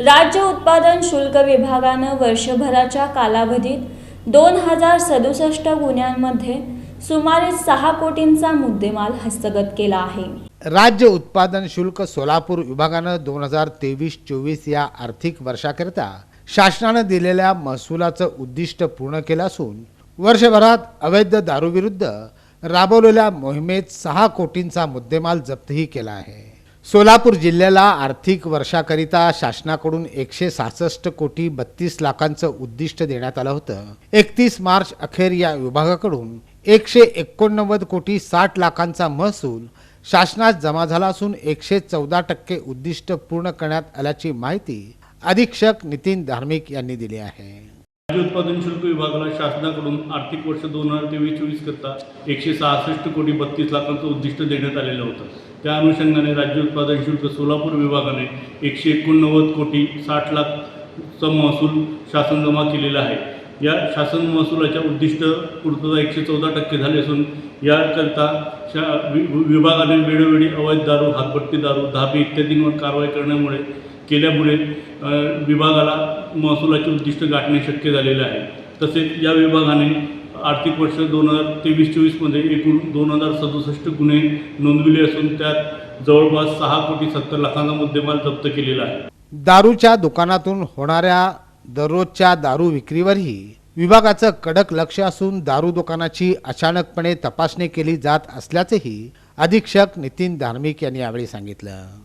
राज्य उत्पादन शुल्क विभागानं वर्षभराच्या कालावधीत दोन हजार सदुसष्ट गुन्ह्यांमध्ये सुमारे सहा कोटींचा मुद्देमाल हस्तगत केला आहे. राज्य उत्पादन शुल्क सोलापूर विभागानं दोन हजार तेवीस चोवीस या आर्थिक वर्षाकरिता शासनानं दिलेल्या महसुलाचं उद्दिष्ट पूर्ण केलं असून वर्षभरात अवैध दारूविरुद्ध राबवलेल्या मोहिमेत सहा कोटींचा मुद्देमाल जप्तही केला आहे. सोलापूर जिल्ह्याला आर्थिक वर्षाकरिता शासनाकडून एकशे सहासष्ट कोटी बत्तीस लाखांचं उद्दिष्ट देण्यात आलं होतं. एकतीस मार्च अखेर या विभागाकडून एकशे एकोणनव्वद कोटी साठ लाखांचा महसूल शासनात जमा झाला असून एकशे चौदा टक्के उद्दिष्ट पूर्ण करण्यात आल्याची माहिती अधीक्षक नितीन धार्मिक यांनी दिली आहे. राज्य उत्पादन शुल्क विभागाला शासनाकडून आर्थिक वर्ष दोन हजार तेवीस चोवीस करता एकशे सहासष्ट कोटी बत्तीस लाखांचं उद्दिष्ट देण्यात आलेलं होतं. त्या अनुषंगाने राज्य उत्पादन शुल्क सोलापूर विभागाने एकशे एकोणनव्वद कोटी साठ लाखचा महसूल शासन जमा केलेला आहे. या शासन महसुलाच्या उद्दिष्ट पूर्तता एकशे चौदा टक्के झाले असून याकरता शा वि विभागाने वेळोवेळी अवैध दारू हातभट्टी दारू धाबे इत्यादींवर कारवाई करण्यामुळे केल्यामुळे विभागाला महसुलाचे उद्दिष्ट गाठणे शक्य झालेले आहे. तसेच या विभागाने आर्थिक वर्ष दोन हजार तेवीस चोवीसमध्ये एकूण दोन हजार सदुसष्ट गुन्हे नोंदविले असून त्यात जवळपास सहा कोटी सत्तर लाखांचा मुद्देमाल जप्त केलेला आहे. दारूच्या दुकानातून होणाऱ्या दररोजच्या दारू विक्रीवरही विभागाचं कडक लक्ष असून दारू दुकानाची अचानकपणे तपासणी केली जात असल्याचेही अधीक्षक नितीन धार्मिक यांनी यावेळी सांगितलं.